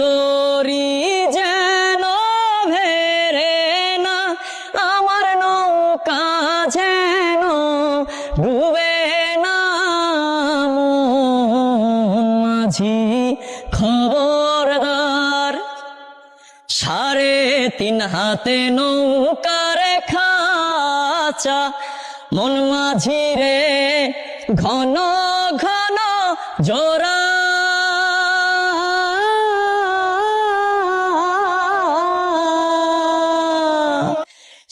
তোরি যেন ভেরে না, আমার নৌকা যেন ডুবে না। মাঝি খবরদার, সাড়ে তিন হাতে নৌকার খাচা মন মাঝি রে ঘন ঘন জোড়া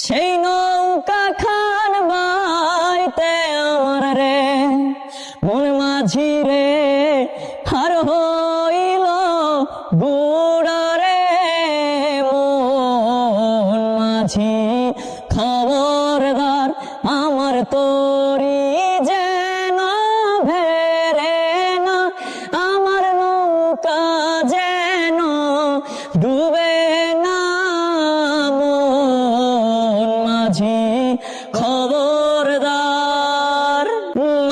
সেই নৌকা খান বাইতে আমার রে মন মাঝি রে, হার হইল বুড়া রে। মন মাঝি খবরদার আমার তোরি যেন ভেরে না, আমার নৌকা যেন ডুবে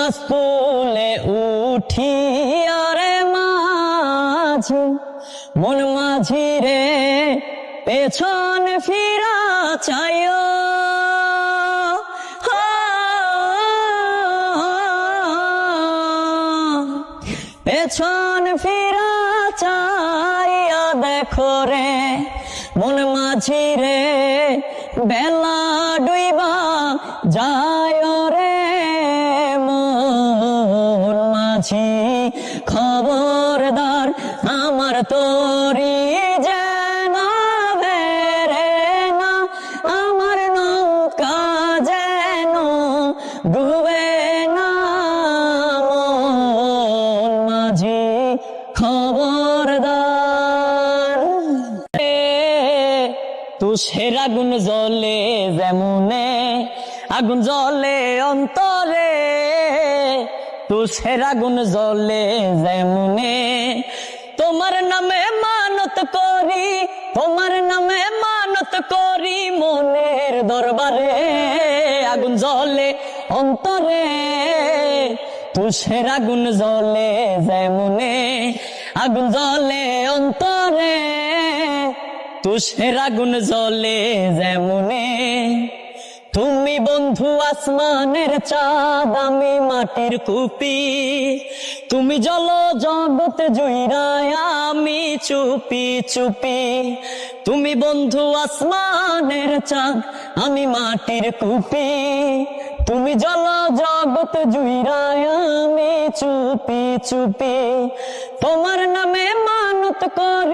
মাসপুলে উঠি, আরে মাঝি, মন মাঝি রে, পেছন ফিরা চাইও। পেছন ফিরা চাইয়া দেখো রে, মন মাঝি রে, বেলা ডুইবা যায় রে। মাঝি খবরদার আমার তোরি যেন না, আমার নৌকা যেন ডুবে না। মাঝি খবরদার তুষের আগুন জ্বলে যেমনে, আগুন জ্বলে অন্তরে। তুষের আগুন জ্বলে যেমনে তোমার নামে মানত করি, তোমার নামে মানত করি মনের দরবারে। আগুন জ্বলে অন্তরে তুষের আগুন জ্বলে যেমনে, আগুন জ্বলে অন্তরে তুষের আগুন জ্বলে যেমনে। তুমি বন্ধু আসমানের চাঁদ, আমি মাটির কুপি। তুমি জল জগৎ জুইরায় আমি চুপি চুপি। তুমি বন্ধু আসমানের চাঁদ, আমি মাটির কুপি। তুমি জল জগৎ জুইরায় আমি চুপি চুপি। তোমার নামে মানত করি